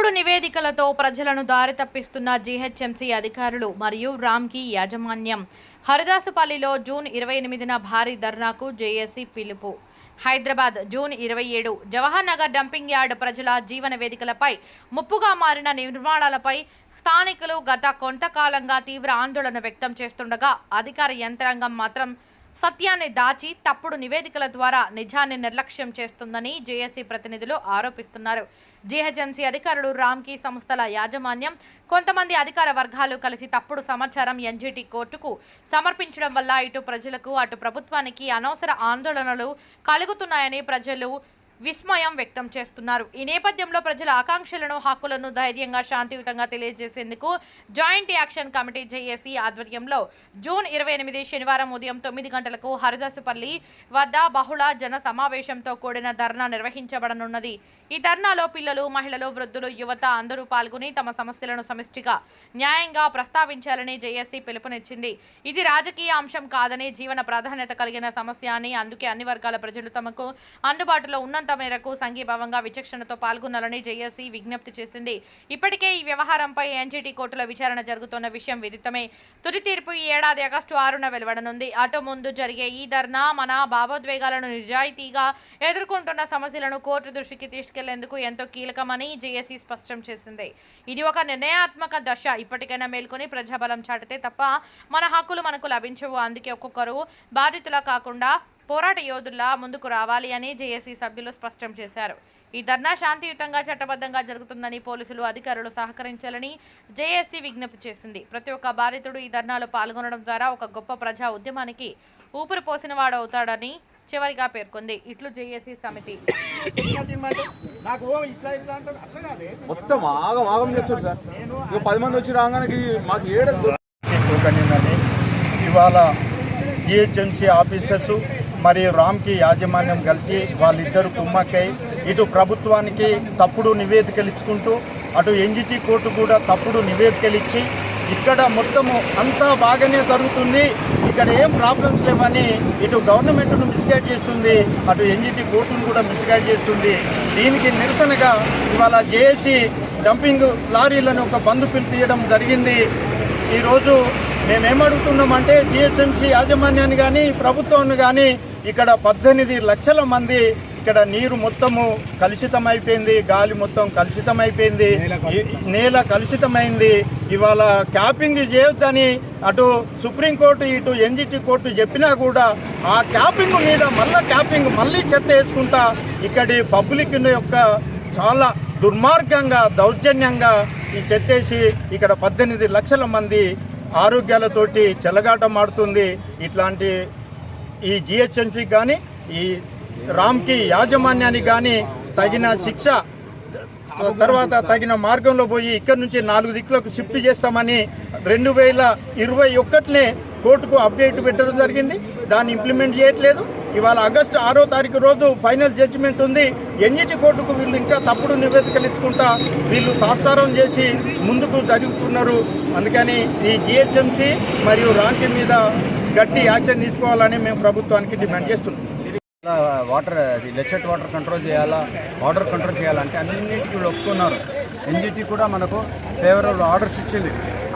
తప్పుడు నివేదికలతో ప్రజలను దారి తప్పిస్తున్న జీహెచ్ఎంసీ అధికారులు మరియు రామ్కి యాజమాన్యం. హరిదాసుపల్లిలో జూన్ ఇరవై ఎనిమిదిన భారీ ధర్నాకు జేఏసీ పిలుపు. హైదరాబాద్ జూన్ ఇరవై ఏడు జవహర్ నగర్ డంపింగ్ యార్డ్ ప్రజల జీవన వేదికలపై ముప్పుగా మారిన నిర్మాణాలపై స్థానికులు గత కొంతకాలంగా తీవ్ర ఆందోళన వ్యక్తం చేస్తుండగా అధికార యంత్రాంగం మాత్రం సత్యాన్ని దాచి తప్పుడు నివేదికల ద్వారా నిజాన్ని నిర్లక్ష్యం చేస్తుందని జేఏసీ ప్రతినిధులు ఆరోపిస్తున్నారు. జీహెచ్ఎంసీ అధికారులు రామ్కీ సంస్థల యాజమాన్యం కొంతమంది అధికార వర్గాలు కలిసి తప్పుడు సమాచారం ఎన్జీటీ కోర్టుకు సమర్పించడం వల్ల ఇటు ప్రజలకు అటు ప్రభుత్వానికి అనవసర ఆందోళనలు కలుగుతున్నాయని ప్రజలు విస్మయం వ్యక్తం చేస్తున్నారు. ఈ నేపథ్యంలో ప్రజల ఆకాంక్షలను హక్కులను ధైర్యంగా శాంతియుతంగా తెలియజేసేందుకు జాయింట్ యాక్షన్ కమిటీ జేఏసీ ఆధ్వర్యంలో జూన్ ఇరవై ఎనిమిది శనివారం ఉదయం తొమ్మిది గంటలకు హరిదాసుపల్లి వద్ద బహుళ జన సమావేశంతో కూడిన ధర్నా నిర్వహించబడనున్నది. ఈ ధర్నాలో పిల్లలు మహిళలు వృద్ధులు యువత అందరూ పాల్గొని తమ సమస్యలను సమిష్టిగా న్యాయంగా ప్రస్తావించాలని జేఏసీ పిలుపునిచ్చింది. ఇది రాజకీయ అంశం కాదని జీవన ప్రాధాన్యత కలిగిన సమస్య అని అందుకే అన్ని వర్గాల ప్రజలు తమకు అందుబాటులో ఉన్నంత మేరకు సంఘీభావంగా విచక్షణతో పాల్గొనాలని జేఏసీ విజ్ఞప్తి చేసింది. ఇప్పటికే ఈ వ్యవహారంపై ఎన్జీటీ కోర్టులో విచారణ జరుగుతున్న విషయం విదితమే. తుది తీర్పు ఈ ఏడాది ఆగస్టు ఆరున వెలువడనుంది. అటు ముందు జరిగే ఈ ధర్నా మన భావోద్వేగాలను నిజాయితీగా ఎదుర్కొంటున్న సమస్యలను కోర్టు దృష్టికి తీసుకెళ్ళేందుకు ఎంతో కీలకమని జేఏసీ స్పష్టం చేసింది. ఇది ఒక నిర్ణయాత్మక దశ. ఇప్పటికైనా మేల్కొని ప్రజాబలం చాటితే తప్ప మన హక్కులు మనకు లభించవు. అందుకే ఒక్కొక్కరు బాధితుల కాకుండా పోరాట యోధుల్లా ముందుకు రావాలి అని జేఏసీ సభ్యులు స్పష్టం చేశారు. ఈ ధర్నా శాంతియుతంగా చట్టబద్ధంగా జరుగుతుందని పోలీసులు అధికారులు సహకరించాలని జేఏసీ విజ్ఞప్తి చేసింది. ప్రతి ఒక్క బాధితుడు ఈ ధర్నాలో పాల్గొనడం ద్వారా ఒక గొప్ప ప్రజా ఉద్యమానికి ఊపిరి పోసిన వాడవుతాడని చివరిగా పేర్కొంది. ఇట్లు జేఏసీ సమితి. నాకు ఓ ఇట్లా ఇట్లా అంటారు. అట్లా కాదే. మొత్తం ఆగం ఆగం చేస్తారు సార్. ఇక పది మంది వచ్చి రాగానే మాకు ఏడ టోకనిందని ఇవాళ జిహెచ్ఎంసీ ఆఫీసర్స్ మరియు రామ్కి యాజమాన్యం కలిసి వాళ్ళిద్దరు కుమ్మక్కై ఇటు ప్రభుత్వానికి తప్పుడు నివేదికలు ఇచ్చుకుంటూ అటు ఎన్జిటి కోర్టు కూడా తప్పుడు నివేదికలు ఇచ్చి ఇక్కడ మొత్తము అంతా బాగానే జరుగుతుంది ఇక్కడ ఏం ప్రాబ్లమ్స్ లేవని ఇటు గవర్నమెంట్ను మిస్గైడ్ చేస్తుంది అటు ఎన్జిటి కోర్టును కూడా మిస్గైడ్ చేస్తుంది. దీనికి నిరసనగా ఇవాళ జేఏసీ డంపింగ్ లారీలను ఒక బంద్ పిలిపియడం జరిగింది. ఈరోజు మేమేమడుగుతున్నామంటే జిహెచ్ఎంసీ యాజమాన్యాన్ని కానీ ప్రభుత్వాన్ని కానీ ఇక్కడ పద్దెనిమిది లక్షల మంది ఇక్కడ నీరు మొత్తము కలుషితమైపోయింది గాలి మొత్తం కలుషితమైపోయింది నేల కలుషితమైంది. ఇవాళ క్యాపింగ్ చేయొద్దని అటు సుప్రీంకోర్టు ఇటు ఎన్జిటి కోర్టు చెప్పినా కూడా ఆ క్యాపింగ్ మీద మళ్ళా క్యాపింగ్ మళ్ళీ చెత్త వేసుకుంటా ఇక్కడి పబ్లిక్ యొక్క చాలా దుర్మార్గంగా దౌర్జన్యంగా ఈ చెత్తేసి ఇక్కడ పద్దెనిమిది లక్షల మంది ఆరోగ్యాలతోటి చెలగాటమాడుతుంది. ఇట్లాంటి ఈ జిహెచ్ఎంసీ కానీ ఈ రామ్కి యాజమాన్యానికి కానీ తగిన శిక్ష తర్వాత తగిన మార్గంలో పోయి ఇక్కడి నుంచి నాలుగు దిక్కులకు షిఫ్ట్ చేస్తామని రెండు వేల ఇరవై ఒకటినే కోర్టుకు అప్డేట్ పెట్టడం జరిగింది. దాన్ని ఇంప్లిమెంట్ చేయట్లేదు. ఇవాళ ఆగస్టు ఆరో తారీఖు రోజు ఫైనల్ జడ్జిమెంట్ ఉంది. ఎన్జిటి కోర్టుకు వీళ్ళు ఇంకా తప్పుడు నివేదికలు ఇచ్చుకుంటా వీళ్ళు తాత్సారం చేసి ముందుకు జరుగుతున్నారు. అందుకని ఈ జిహెచ్ఎంసీ మరియు రాంకి మీద గట్టి యాక్షన్ తీసుకోవాలని మేము ప్రభుత్వానికి డిమాండ్ చేస్తున్నాం. వాటర్ లెచ్చట్ వాటర్ కంట్రోల్ చేయాలా వాటర్ కంట్రోల్ చేయాలంటే అన్నింటికి వీళ్ళు ఒప్పుకున్నారు. ఎన్జిటి కూడా మనకు ఫేవరబుల్ ఆర్డర్స్ ఇచ్చింది.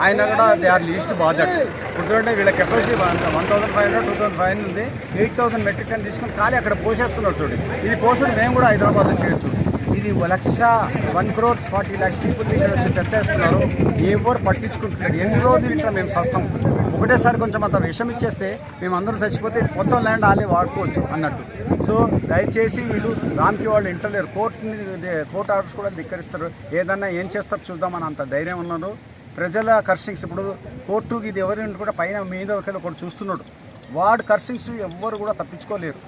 ఆయన కూడా దే ఆర్ లీస్ట్ బాధ్యత ఇప్పుడు చూడండి వీళ్ళ capacity one thousand five hundred two thousand five ఉంది. ఎయిట్ థౌసండ్ మెట్రిక్ టన్ తీసుకుని ఖాళీ అక్కడ పోసేస్తున్నారు చూడండి ఇది కోసం మేము కూడా హైదరాబాద్లో చేయొచ్చు ఇది ఒక లక్ష one crore forty lakhs people ఇక్కడ వచ్చి తెచ్చేస్తున్నారు. ఎవరు పట్టించుకుంటున్నారు? ఎన్ని రోజులు ఇట్లా మేము సస్తాం? ఒకటేసారి కొంచెం అంత విషం ఇచ్చేస్తే మేము అందరూ చచ్చిపోతే మొత్తం ల్యాండ్ ఆలే వాడుకోవచ్చు అన్నట్టు. సో దయచేసి వీళ్ళు రామ్కి వాళ్ళు ఇంటర్లేరు కోర్టుని కోర్టు ఆర్డర్స్ కూడా ధిక్కరిస్తారు. ఏదన్నా ఏం చేస్తారు చూద్దామని అంత ధైర్యం ఉన్నారు. ప్రజల కర్షింగ్స్ ఇప్పుడు కోర్టుకి ఇది ఎవరైనా కూడా పైన మీద ఒకరు ఒకటి చూస్తున్నాడు. వాడు కర్షింగ్స్ ఎవ్వరు కూడా తప్పించుకోలేరు.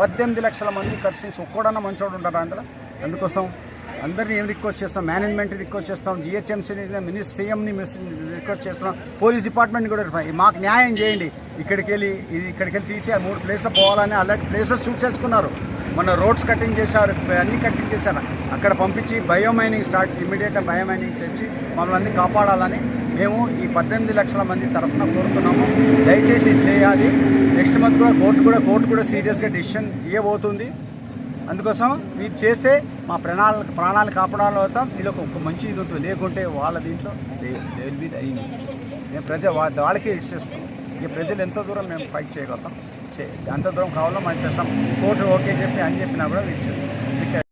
పద్దెనిమిది లక్షల మంది కర్షింగ్స్ ఒక్కడన్నా మంచోడు ఉంటారు అందులో? అందుకోసం అందరినీ ఏం రిక్వెస్ట్ చేస్తాం? మేనేజ్మెంట్ రిక్వెస్ట్ చేస్తాం. జిహెచ్ఎంసీని మినిస్ సీఎంని రిక్వెస్ట్ చేస్తున్నాం. పోలీస్ డిపార్ట్మెంట్ కూడా మాకు న్యాయం చేయండి. ఇక్కడికి వెళ్ళి ఇది ఇక్కడికి వెళ్ళి తీసి ఆ మూడు ప్లేస్లో పోవాలని అలాంటి ప్లేసెస్ చూస్ చేసుకున్నారు. మొన్న రోడ్స్ కటింగ్ చేశారు అన్ని కటింగ్ చేశారు. అక్కడ పంపించి బయో మైనింగ్ స్టార్ట్ ఇమీడియట్గా బయో మైనింగ్ చేసి మమ్మల్ని అన్ని కాపాడాలని మేము ఈ పద్దెనిమిది లక్షల మంది తరఫున కోరుతున్నాము. దయచేసి ఇది చేయాలి. నెక్స్ట్ మంత్ కూడా కోర్టు కూడా కోర్టు కూడా సీరియస్గా డిసిషన్ ఇవ్వబోతుంది అందుకోసం మీరు చేస్తే మా ప్రాణాలు ప్రాణాలు కాపాడాలి అవుతాం వీళ్ళకి ఒక మంచి ఇది ఉంటుంది. లేకుంటే వాళ్ళ దీంట్లో విల్ బి అయింది మేము ప్రజ వాళ్ళకే ఇచ్చేస్తాం ఇక ప్రజలు ఎంత దూరం మేము ఫైట్ చేయగలుగుతాం? చే ఎంత దూరం కావాలో మనం చేస్తాం. కోర్టు ఓకే చెప్పి అని చెప్పినా కూడా ఇచ్చేస్తాం